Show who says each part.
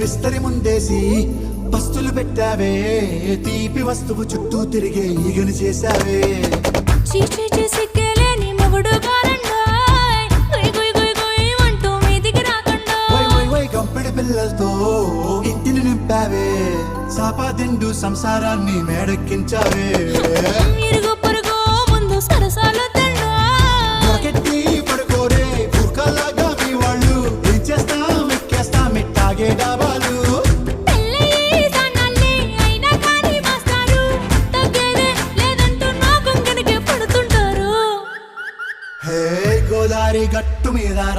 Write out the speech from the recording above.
Speaker 1: విస్తరి ముందేసి పస్తులు పెట్టావే తీపి వస్తువు చుట్టూ తిరిగే ఈగలు చేసావే
Speaker 2: చీచీ చేసి కేలేని మొగుడు
Speaker 1: సాపాదిండు సంసారాన్ని మేడెక్కించావే.
Speaker 2: మీరు
Speaker 1: పడుకోరే పూకలాగా మీ వాళ్ళు ఇచ్చేస్తాం ఎక్కేస్తాం ఇట్టాగేడా గోదావరి గట్టు మీద